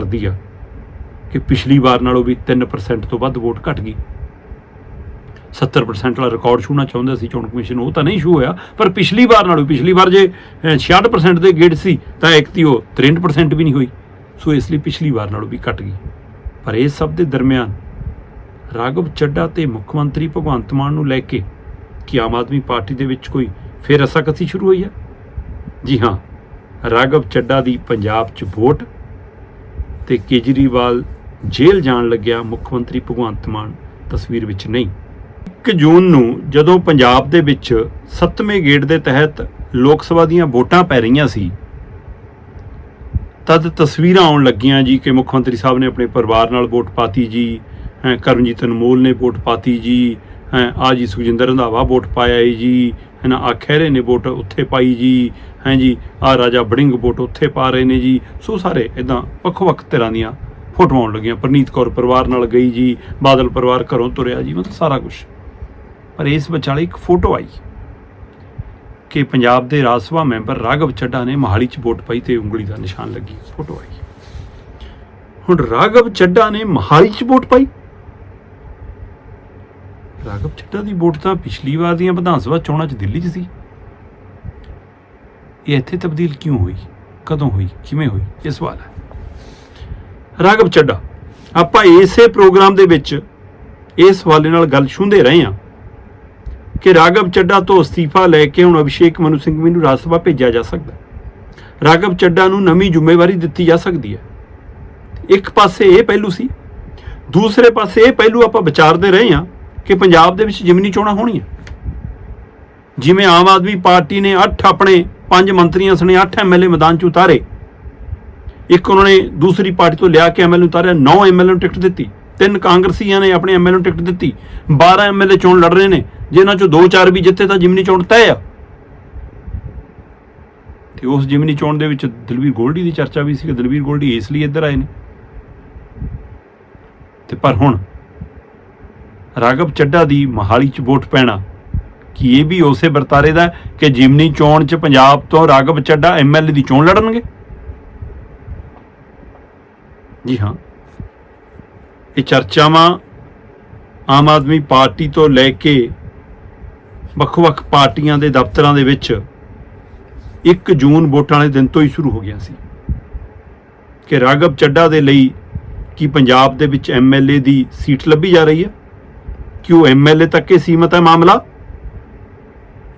ਕਰਦੀ ਆ ਕਿ ਪਿਛਲੀ ਵਾਰ ਨਾਲੋਂ ਵੀ 3% ਤੋਂ ਵੱਧ ਵੋਟ ਘਟ ਗਈ। 70% ਵਾਲਾ ਰਿਕਾਰਡ ਛੂਣਾ ਚਾਹੁੰਦਾ ਸੀ ਚੋਣ ਕਮਿਸ਼ਨ ਉਹ ਤਾਂ ਨਹੀਂ ਛੂ ਹੋਇਆ ਪਰ ਪਿਛਲੀ ਵਾਰ ਨਾਲੋਂ ਪਿਛਲੀ ਵਾਰ ਜੇ ਅਹ, 66% ਦੇ ਗੇੜ ਸੀ ਤਾਂ ਇੱਕ ਤੀ ਉਹ 63% ਵੀ ਨਹੀਂ ਹੋਈ। ਸੋ ਇਸ ਲਈ ਪਿਛਲੀ ਵਾਰ ਨਾਲੋਂ ਵੀ ਘਟ ਗਈ। ਪਰ ਇਹ ਸਭ ਦੇ ਦਰਮਿਆਨ ਰਾਘਵ ਚੱਡਾ ਤੇ ਮੁੱਖ ਮੰਤਰੀ ਭਗਵੰਤ ਮਾਨ ਨੂੰ ਲੈ ਕੇ ਕਿ ਆਮ ਆਦਮੀ ਪਾਰਟੀ ਦੇ ਵਿੱਚ ਕੋਈ ਫੇਰ ਰਸਾਕਸੀ ਸ਼ੁਰੂ ਹੋਈ ਹੈ? ਜੀ ਹਾਂ ਰਾਘਵ ਚੱਡਾ ਦੀ ਪੰਜਾਬ 'ਚ ਵੋਟ ਤੇ ਕੇਜਰੀਵਾਲ ਜੇਲ੍ਹ ਜਾਣ ਲੱਗਿਆ ਮੁੱਖ ਮੰਤਰੀ ਭਗਵੰਤ ਮਾਨ, ਤਸਵੀਰ ਵਿੱਚ ਨਹੀਂ। 1 ਜੂਨ ਨੂੰ ਜਦੋਂ ਪੰਜਾਬ ਦੇ ਵਿੱਚ 7ਵੇਂ ਗੇੜ ਦੇ ਤਹਿਤ ਲੋਕ ਸਭਾ ਦੀਆਂ ਵੋਟਾਂ ਪੈ ਰਹੀਆਂ ਸੀ, ਤਦ ਤਸਵੀਰਾਂ ਆਉਣ ਲੱਗੀਆਂ ਜੀ ਕਿ ਮੁੱਖ ਮੰਤਰੀ ਸਾਹਿਬ ਨੇ ਆਪਣੇ ਪਰਿਵਾਰ ਨਾਲ ਵੋਟ ਪਾਤੀ ਜੀ ਹੈਂ ਕਰਮਜੀਤ ਅਨਮੋਲ ਨੇ ਵੋਟ ਪਾਤੀ ਜੀ ਆ ਜੀ ਸੁਖਜਿੰਦਰ ਰੰਧਾਵਾ ਵੋਟ ਪਾਇਆ ਈ ਜੀ ਹੈ ਨਾ ਆ ਖਹਿਰੇ ਨੇ ਵੋਟ ਉੱਥੇ ਪਾਈ ਜੀ, ਹੈਂ ਜੀ ਆ ਰਾਜਾ ਬੜਿੰਗ ਵੋਟ ਉੱਥੇ ਪਾ ਰਹੇ ਨੇ ਜੀ। ਸੋ ਸਾਰੇ ਇਦਾਂ ਵੱਖ-ਵੱਖ ਤਰ੍ਹਾਂ ਦੀਆਂ ਫੋਟੋਆਂ ਆਉਣ ਲੱਗੀਆਂ। ਪਰਨੀਤ ਕੌਰ ਪਰਿਵਾਰ ਨਾਲ ਗਈ ਜੀ, ਬਾਦਲ ਪਰਿਵਾਰ ਘਰੋਂ ਤੁਰਿਆ ਜੀ, ਮਤਲਬ ਸਾਰਾ ਕੁਝ ਪਰ ਇਸ ਵਿਚਾਲੇ ਇੱਕ ਫੋਟੋ ਆਈ ਕਿ ਪੰਜਾਬ ਦੇ ਰਾਜ ਸਭਾ ਮੈਂਬਰ ਰਾਘਵ ਚੱਡਾ ਨੇ ਮਹਾਲੀ 'ਚ ਵੋਟ ਪਾਈ ਤੇ ਉਂਗਲੀ ਦਾ ਨਿਸ਼ਾਨ ਲੱਗੀ। ਫੋਟੋ ਆਈ। ਹੁਣ ਰਾਘਵ ਚੱਡਾ ਨੇ ਮਹਾਲੀ 'ਚ ਵੋਟ ਪਾਈ? ਰਾਘਵ ਚੱਡਾ ਦੀ ਵੋਟ ਤਾਂ ਪਿਛਲੀ ਵਾਰ ਦੀਆਂ ਵਿਧਾਨ ਸਭਾ ਚੋਣਾਂ 'ਚ ਦਿੱਲੀ 'ਚ ਸੀ। ਇਹ ਇੱਥੇ ਤਬਦੀਲ ਕਿਉਂ ਹੋਈ? ਕਦੋਂ ਹੋਈ? ਕਿਵੇਂ ਹੋਈ? ਇਹ ਸਵਾਲ ਹੈ। ਰਾਘਵ ਚੱਡਾ ਆਪਾਂ ਇਸੇ ਪ੍ਰੋਗਰਾਮ ਦੇ ਵਿੱਚ ਇਸ ਹਵਾਲੇ ਨਾਲ ਗੱਲ ਛੂੰਦੇ ਰਹੇ ਹਾਂ ਕਿ ਰਾਘਵ ਚੱਡਾ ਤੋਂ ਅਸਤੀਫਾ ਲੈ ਕੇ ਹੁਣ ਅਭਿਸ਼ੇਕ ਮਨੂ ਸਿੰਘਵੀ ਨੂੰ ਰਾਜ ਸਭਾ ਭੇਜਿਆ ਜਾ ਸਕਦਾ ਰਾਘਵ ਚੱਡਾ ਨੂੰ ਨਵੀਂ ਜ਼ਿੰਮੇਵਾਰੀ ਦਿੱਤੀ ਜਾ ਸਕਦੀ ਹੈ। ਇੱਕ ਪਾਸੇ ਇਹ ਪਹਿਲੂ ਸੀ, ਦੂਸਰੇ ਪਾਸੇ ਇਹ ਪਹਿਲੂ ਆਪਾਂ ਵਿਚਾਰਦੇ ਰਹੇ ਹਾਂ ਕਿ ਪੰਜਾਬ ਦੇ ਵਿੱਚ ਜਿਮਨੀ ਚੋਣਾਂ ਹੋਣੀਆਂ। ਜਿਵੇਂ ਆਮ ਆਦਮੀ ਪਾਰਟੀ ਨੇ 8 ਆਪਣੇ 5 ਮੰਤਰੀਆਂ ਸਣੇ 8 ਐਮਐਲਏ ਮੈਦਾਨ 'ਚ ਉਤਾਰੇ। ਇੱਕ ਉਹਨਾਂ ਨੇ ਦੂਸਰੀ ਪਾਰਟੀ ਤੋਂ ਲਿਆ ਕੇ ਐਮਐਲਏ ਉਤਾਰਿਆ 9 ਐਮਐਲਏ ਨੂੰ ਟਿਕਟ ਦਿੱਤੀ। ਤਿੰਨ ਕਾਂਗਰਸੀਆਂ ਨੇ ਆਪਣੇ ਐਮਐਲਏ ਨੂੰ ਟਿਕਟ ਦਿੱਤੀ। 12 ਐਮਐਲਏ ਚੋਣ ਲੜ ਰਹੇ ਨੇ, ਜਿਨ੍ਹਾਂ ਚੋਂ 2-4 ਵੀ ਜਿੱਤੇ ਤਾਂ ਜਿਮਨੀ ਚੋਣ ਤੈਅ ਆ। ਤੇ ਉਸ ਜਿਮਨੀ ਚੋਣ ਦੇ ਵਿੱਚ ਦਲਵੀਰ ਗੋਲਡੀ ਦੀ ਚਰਚਾ ਵੀ ਸੀ ਕਿ ਦਲਵੀਰ ਗੋਲਡੀ ਇਸ ਲਈ ਇੱਧਰ ਆਏ ਨੇ। ਤੇ ਪਰ ਹੁਣ ਰਾਘਵ ਚੱਡਾ ਦੀ ਮਹਾਲੀ 'ਚ ਵੋਟ ਪੈਣਾ। ਕੀ ਇਹ ਵੀ ਉਸੇ ਵਰਤਾਰੇ ਦਾ ਕਿ ਜਿਮਨੀ ਚੋਣ 'ਚ ਪੰਜਾਬ ਤੋਂ ਰਾਘਵ ਚੱਡਾ ਐਮਐਲਏ ਦੀ ਚੋਣ ਲੜਨਗੇ? ਜੀ ਹਾਂ। ਇਹ ਚਰਚਾਵਾਂ ਆਮ ਆਦਮੀ ਪਾਰਟੀ ਤੋਂ ਲੈ ਕੇ ਵੱਖ-ਵੱਖ ਪਾਰਟੀਆਂ ਦੇ ਦਫ਼ਤਰਾਂ ਦੇ ਵਿੱਚ 1 ਜੂਨ ਵੋਟਾਂ ਵਾਲੇ ਦਿਨ ਤੋਂ ਹੀ ਸ਼ੁਰੂ ਹੋ ਗਿਆ ਸੀ। ਕਿ ਰਾਘਵ ਚੱਡਾ ਦੇ ਲਈ ਕੀ ਪੰਜਾਬ ਦੇ ਵਿੱਚ ਐਮਐਲਏ ਦੀ ਸੀਟ ਲੱਭੀ ਜਾ ਰਹੀ ਹੈ? ਕਿ ਉਹ ਐਮਐਲਏ ਤੱਕ ਹੀ ਸੀਮਤ ਹੈ ਮਾਮਲਾ?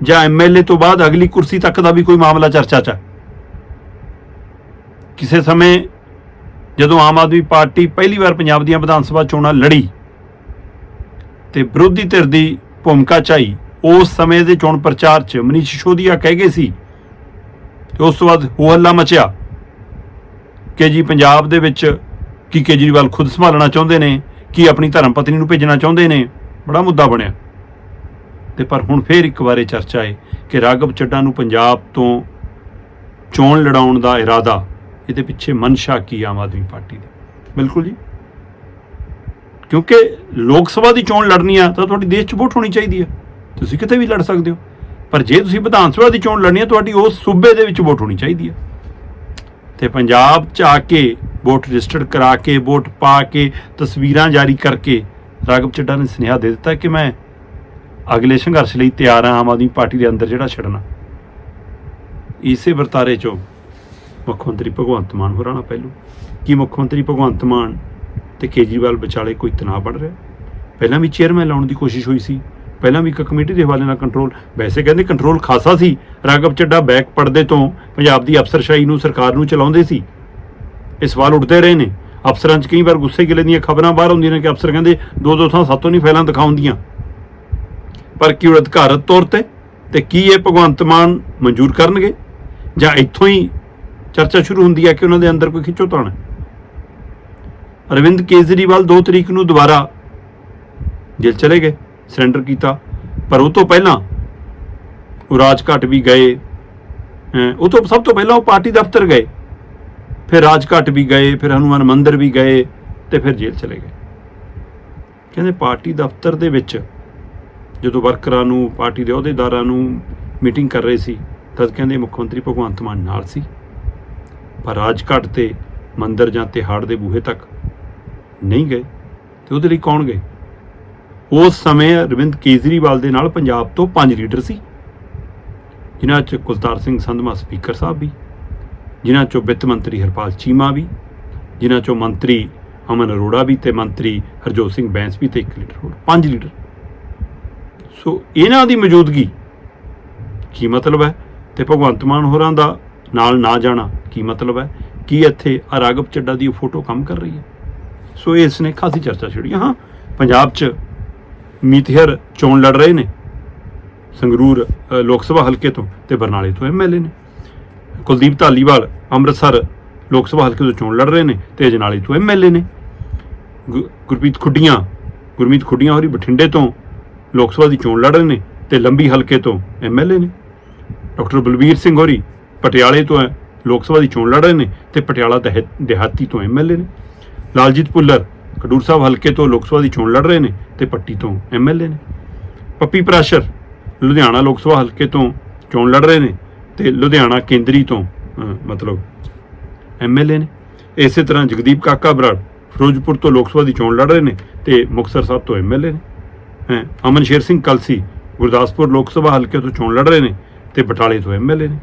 ਜਾਂ ਐਮਐਲਏ ਤੋਂ ਬਾਅਦ ਅਗਲੀ ਕੁਰਸੀ ਤੱਕ ਦਾ ਵੀ ਕੋਈ ਮਾਮਲਾ ਚਰਚਾ 'ਚ ਹੈ? ਕਿਸੇ ਸਮੇਂ ਜਦੋਂ ਆਮ ਆਦਮੀ ਪਾਰਟੀ ਪਹਿਲੀ ਵਾਰ ਪੰਜਾਬ ਦੀਆਂ ਵਿਧਾਨ ਸਭਾ ਚੋਣਾਂ ਲੜੀ ਤੇ ਵਿਰੋਧੀ ਧਿਰ ਦੀ ਭੂਮਿਕਾ ਚਾਈ ਉਸ ਸਮੇਂ ਦੇ ਚੋਣ ਪ੍ਰਚਾਰ 'ਚ ਮਨੀਸ਼ ਸਿਸੋਦੀਆ ਕਹਿ ਗਏ ਸੀ ਤੇ ਉਸ ਤੋਂ ਬਾਅਦ ਹੋ ਹੱਲਾ ਮਚਿਆ। ਕਿ ਜੀ ਪੰਜਾਬ ਦੇ ਵਿੱਚ ਕੀ ਕੇਜਰੀਵਾਲ ਖੁਦ ਸੰਭਾਲਣਾ ਚਾਹੁੰਦੇ ਨੇ, ਕੀ ਆਪਣੀ ਧਰਮ ਪਤਨੀ ਨੂੰ ਭੇਜਣਾ ਚਾਹੁੰਦੇ ਨੇ ਬੜਾ ਮੁੱਦਾ ਬਣਿਆ। ਤੇ ਪਰ ਹੁਣ ਫੇਰ ਇੱਕ ਵਾਰੇ ਚਰਚਾ ਹੈ ਕਿ ਰਾਘਵ ਚੱਡਾ ਨੂੰ ਪੰਜਾਬ ਤੋਂ ਚੋਣ ਲੜਾਉਣ ਦਾ ਇਰਾਦਾ, ਇਹਦੇ ਪਿੱਛੇ ਮਨਸ਼ਾ ਕੀ ਆਮ ਆਦਮੀ ਪਾਰਟੀ ਦੀ? ਬਿਲਕੁਲ ਜੀ। ਕਿਉਂਕਿ ਲੋਕ ਸਭਾ ਦੀ ਚੋਣ ਲੜਨੀ ਆ, ਤਾਂ ਤੁਹਾਡੀ ਦੇਸ਼ 'ਚ ਵੋਟ ਹੋਣੀ ਚਾਹੀਦੀ ਹੈ ਤੁਸੀਂ ਕਿਤੇ ਵੀ ਲੜ ਸਕਦੇ ਹੋ। ਪਰ ਜੇ ਤੁਸੀਂ ਵਿਧਾਨ ਸਭਾ ਦੀ ਚੋਣ ਲੜਨੀ ਹੈ ਤੁਹਾਡੀ ਉਸ ਸੂਬੇ ਦੇ ਵਿੱਚ ਵੋਟ ਹੋਣੀ ਚਾਹੀਦੀ ਹੈ ਤੇ ਪੰਜਾਬ 'ਚ ਆ ਕੇ ਵੋਟ ਰਜਿਸਟਰਡ ਕਰਾ ਕੇ, ਵੋਟ ਪਾ ਕੇ, ਤਸਵੀਰਾਂ ਜਾਰੀ ਕਰਕੇ ਰਾਘਵ ਚੱਡਾ ਨੇ ਸੁਨੇਹਾ ਦੇ ਦਿੱਤਾ ਕਿ ਮੈਂ ਅਗਲੇ ਸੰਘਰਸ਼ ਲਈ ਤਿਆਰ ਹਾਂ, ਆਮ ਆਦਮੀ ਪਾਰਟੀ ਦੇ ਅੰਦਰ ਜਿਹੜਾ ਛੱਡਣਾ। ਇਸੇ ਵਰਤਾਰੇ 'ਚੋਂ ਮੁੱਖ ਮੰਤਰੀ ਭਗਵੰਤ ਮਾਨ ਹੋਰਾਂ ਨਾਲ ਪਹਿਲੂ। ਕੀ ਮੁੱਖ ਮੰਤਰੀ ਭਗਵੰਤ ਮਾਨ ਤੇ ਕੇਜਰੀਵਾਲ ਵਿਚਾਲੇ ਕੋਈ ਤਣਾਅ ਬਣ ਰਿਹਾ? ਪਹਿਲਾਂ ਵੀ ਚੇਅਰਮੈਨ ਲਾਉਣ ਦੀ ਕੋਸ਼ਿਸ਼ ਹੋਈ ਸੀ। ਪਹਿਲਾਂ ਵੀ ਇੱਕ ਕਮੇਟੀ ਦੇ ਹਵਾਲੇ ਨਾਲ ਕੰਟਰੋਲ ਵੈਸੇ ਕਹਿੰਦੇ ਕੰਟਰੋਲ ਖਾਸਾ ਸੀ। ਰਾਘਵ ਚੱਡਾ ਬੈਕ ਪਰਦੇ ਤੋਂ ਪੰਜਾਬ ਦੀ ਅਫਸਰਸ਼ਾਹੀ ਨੂੰ, ਸਰਕਾਰ ਨੂੰ ਚਲਾਉਂਦੇ ਸੀ। ਇਹ ਸਵਾਲ ਉੱਠਦੇ ਰਹੇ ਨੇ। ਅਫਸਰਾਂ 'ਚ ਕਈ ਵਾਰ ਗੁੱਸੇ ਗਿਲੇ ਦੀਆਂ ਖਬਰਾਂ ਬਾਹਰ ਆਉਂਦੀਆਂ ਨੇ ਕਿ ਅਫਸਰ ਕਹਿੰਦੇ ਦੋ ਦੋ ਥਾਂ ਸਾਤੋਂ ਨਹੀਂ ਫੈਲਾਂ ਦਿਖਾਉਂਦੀਆਂ। ਪਰ ਕੀ ਉਹ ਅਧਿਕਾਰਤ ਤੌਰ ਤੇ? ਤੇ ਕੀ ਇਹ ਭਗਵੰਤ ਮਾਨ ਮਨਜ਼ੂਰ ਕਰਨਗੇ? ਜਾਂ ਇੱਥੋਂ ਹੀ ਚਰਚਾ ਸ਼ੁਰੂ ਹੁੰਦੀ ਹੈ ਕਿ ਉਹਨਾਂ ਦੇ ਅੰਦਰ ਕੋਈ ਖਿੱਚੋਤਾਣ? ਹੈ ਅਰਵਿੰਦ ਕੇਜਰੀਵਾਲ 2 ਤਰੀਕ ਨੂੰ ਦੁਬਾਰਾ ਜੇਲ੍ਹ ਚਲੇ ਗਏ ਸਰੈਂਡਰ ਕੀਤਾ। ਪਰ ਉਹ ਤੋਂ ਪਹਿਲਾਂ ਉਹ ਰਾਜਘਾਟ ਵੀ ਗਏ ਉਹ ਤੋਂ ਸਭ ਤੋਂ ਪਹਿਲਾਂ ਉਹ ਪਾਰਟੀ ਦਫ਼ਤਰ ਗਏ। ਫਿਰ ਰਾਜਘਾਟ ਵੀ ਗਏ, ਫਿਰ ਹਨੂਮਾਨ ਮੰਦਿਰ ਵੀ ਗਏ ਤੇ ਫਿਰ ਜੇਲ੍ਹ ਚਲੇ ਗਏ। ਕਹਿੰਦੇ ਪਾਰਟੀ ਦਫ਼ਤਰ ਦੇ ਵਿੱਚ ਜਦੋਂ ਵਰਕਰਾਂ ਨੂੰ, ਪਾਰਟੀ ਦੇ ਅਹੁਦੇਦਾਰਾਂ ਨੂੰ ਮੀਟਿੰਗ ਕਰ ਰਹੇ ਸੀ ਤਦ ਕਹਿੰਦੇ ਮੁੱਖ ਮੰਤਰੀ ਭਗਵੰਤ ਮਾਨ ਨਾਲ ਸੀ। ਪਰ ਰਾਜਘਾਟ ਤੇ ਮੰਦਰ ਜਾਂ ਤਿਹਾੜ ਦੇ ਬੂਹੇ ਤੱਕ ਨਹੀਂ ਗਏ ਤੇ ਉਹਦੇ ਲਈ ਕੌਣ ਗਏ? ਉਸ ਸਮੇਂ ਅਰਵਿੰਦ ਕੇਜਰੀਵਾਲ ਦੇ ਨਾਲ ਪੰਜਾਬ ਤੋਂ ਪੰਜ ਲੀਡਰ ਸੀ, ਜਿਨ੍ਹਾਂ 'ਚ ਕੁਲਤਾਰ ਸਿੰਘ ਸੰਧਮਾ, ਸਪੀਕਰ ਸਾਹਿਬ ਵੀ ਜਿਨ੍ਹਾਂ 'ਚੋਂ ਵਿੱਤ ਮੰਤਰੀ ਹਰਪਾਲ ਚੀਮਾ ਵੀ, ਜਿਨ੍ਹਾਂ 'ਚੋਂ ਮੰਤਰੀ ਅਮਨ ਅਰੋੜਾ ਵੀ ਤੇ ਮੰਤਰੀ ਹਰਜੋਤ ਸਿੰਘ ਬੈਂਸ ਵੀ ਤੇ ਇੱਕ ਲੀਡਰ ਹੋਰ, ਪੰਜ ਲੀਡਰ ਸੋ ਇਹਨਾਂ ਦੀ ਮੌਜੂਦਗੀ ਕੀ ਮਤਲਬ ਹੈ ਤੇ ਭਗਵੰਤ ਮਾਨ ਹੋਰਾਂ ਦਾ ਨਾਲ ਨਾ ਜਾਣਾ ਕੀ ਮਤਲਬ ਹੈ? ਕੀ ਇੱਥੇ ਆ ਰਾਘਵ ਚੱਡਾ ਦੀ ਫੋਟੋ ਕੰਮ ਕਰ ਰਹੀ ਹੈ? ਸੋ ਇਸ ਨੇ ਖਾਸੀ ਚਰਚਾ ਛੇੜੀ ਹਾਂ। ਪੰਜਾਬ 'ਚ ਮੀਤਹਰ ਚੋਣ ਲੜ ਰਹੇ ਨੇ ਸੰਗਰੂਰ ਲੋਕ ਸਭਾ ਹਲਕੇ ਤੋਂ ਤੇ ਬਰਨਾਲੇ ਤੋਂ ਐਮਐਲਏ ਨੇ। ਕੁਲਦੀਪ ਧਾਲੀਵਾਲ ਅੰਮ੍ਰਿਤਸਰ ਲੋਕ ਸਭਾ ਹਲਕੇ ਤੋਂ ਚੋਣ ਲੜ ਰਹੇ ਨੇ ਤੇ ਅਜਨਾਲੇ ਤੋਂ ਐਮਐਲਏ ਨੇ। ਗੁ- ਗੁਰਪ੍ਰੀਤ ਖੁੱਡੀਆਂ, ਗੁਰਮੀਤ ਖੁੱਡੀਆਂ ਹੋਰੀ ਬਠਿੰਡੇ ਤੋਂ ਲੋਕ ਸਭਾ ਦੀ ਚੋਣ ਲੜ ਰਹੇ ਨੇ ਤੇ ਲੰਬੀ ਹਲਕੇ ਤੋਂ ਐਮਐਲਏ ਨੇ। ਡਾਕਟਰ ਬਲਬੀਰ ਸਿੰਘ ਹੋਰੀ ਪਟਿਆਲੇ ਤੋਂ ਲੋਕ ਸਭਾ ਦੀ ਚੋਣ ਲੜ ਰਹੇ ਨੇ ਤੇ ਪਟਿਆਲਾ ਦਹਿ- ਦਿਹਾਤੀ ਤੋਂ ਐਮਐਲਏ ਨੇ। ਲਾਲਜੀਤ ਭੁੱਲਰ ਖਡੂਰ ਸਾਹਿਬ ਹਲਕੇ ਤੋਂ ਲੋਕ ਸਭਾ ਦੀ ਚੋਣ ਲੜ ਰਹੇ ਨੇ ਤੇ ਪੱਟੀ ਤੋਂ ਐਮਐਲਏ ਨੇ। ਪੱਪੀ ਪ੍ਰਾਸ਼ਰ ਲੁਧਿਆਣਾ ਲੋਕ ਸਭਾ ਹਲਕੇ ਤੋਂ ਚੋਣ ਲੜ ਰਹੇ ਨੇ ਤੇ ਲੁਧਿਆਣਾ ਕੇਂਦਰੀ ਤੋਂ ਅਹ, ਮਤਲਬ ਐਮਐਲਏ ਨੇ। ਇਸੇ ਤਰ੍ਹਾਂ ਜਗਦੀਪ ਕਾਕਾ ਬਰਾੜ ਫਿਰੋਜ਼ਪੁਰ ਤੋਂ ਲੋਕ ਸਭਾ ਦੀ ਚੋਣ ਲੜ ਰਹੇ ਨੇ ਤੇ ਮੁਕਤਸਰ ਸਾਹਿਬ ਤੋਂ ਐਮਐਲਏ ਨੇ। ਹੈ ਅਮਨ ਸ਼ੇਰ ਸਿੰਘ ਕਲਸੀ ਗੁਰਦਾਸਪੁਰ ਲੋਕ ਸਭਾ ਹਲਕੇ ਤੋਂ ਚੋਣ ਲੜ ਰਹੇ ਨੇ ਤੇ ਬਟਾਲੇ ਤੋਂ ਐਮਐਲਏ ਨੇ।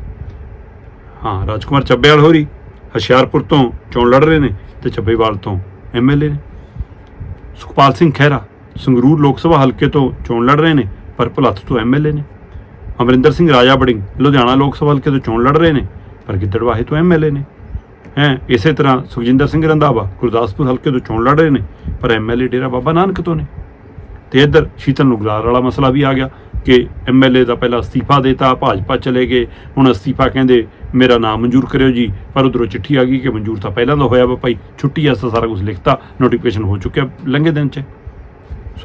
ਹਾਂ ਰਾਜਕੁਮਾਰ ਚੱਬੇਵਾਲ ਹੋਰੀ ਹੁਸ਼ਿਆਰਪੁਰ ਤੋਂ ਚੋਣ ਲੜ ਰਹੇ ਨੇ ਤੇ ਚੱਬੇਵਾਲ ਤੋਂ ਐਮਐਲਏ ਨੇ। ਸੁਖਪਾਲ ਸਿੰਘ ਖਹਿਰਾ ਸੰਗਰੂਰ ਲੋਕ ਸਭਾ ਹਲਕੇ ਤੋਂ ਚੋਣ ਲੜ ਰਹੇ ਨੇ ਪਰ ਭੁਲੱਥ ਤੋਂ ਐਮਐਲਏ ਨੇ। ਅਮਰਿੰਦਰ ਸਿੰਘ ਰਾਜਾ ਬੜਿੰਗ ਲੁਧਿਆਣਾ ਲੋਕ ਸਭਾ ਹਲਕੇ ਤੋਂ ਚੋਣ ਲੜ ਰਹੇ ਨੇ, ਪਰ ਗਿੱਦੜਵਾਹੇ ਤੋਂ ਐਮਐਲਏ ਨੇ। ਹੈ, ਇਸੇ ਤਰ੍ਹਾਂ ਸੁਖਜਿੰਦਰ ਸਿੰਘ ਰੰਧਾਵਾ ਗੁਰਦਾਸਪੁਰ ਹਲਕੇ ਤੋਂ ਚੋਣ ਲੜ ਰਹੇ ਨੇ, ਪਰ ਐਮਐਲਏ ਡੇਰਾ ਬਾਬਾ ਨਾਨਕ ਤੋਂ ਨੇ। ਤੇ ਇੱਧਰ ਸ਼ੀਤਲ ਨੁਗਲਾਰ ਵਾਲਾ ਮਸਲਾ ਵੀ ਆ ਗਿਆ ਕਿ ਐਮਐਲਏ ਦਾ ਪਹਿਲਾਂ ਅਸਤੀਫਾ ਦੇਤਾ, ਭਾਜਪਾ ਚਲੇ ਗਏ, ਹੁਣ ਅਸਤੀਫਾ ਕਹਿੰਦੇ, ਮੇਰਾ ਨਾਮ ਮਨਜ਼ੂਰ ਕਰਿਓ ਜੀ। ਪਰ ਉਧਰੋਂ ਚਿੱਠੀ ਆ ਗਈ ਕਿ ਮਨਜ਼ੂਰ ਤਾਂ ਪਹਿਲਾਂ ਦਾ ਹੋਇਆ ਵਾ ਭਾਈ, ਛੁੱਟੀ ਐਸਾ ਸਾਰਾ ਕੁਝ ਲਿਖਤਾ ਨੋਟੀਫਿਕੇਸ਼ਨ ਹੋ ਚੁੱਕਿਆ ਲੰਘੇ ਦਿਨ ਚ।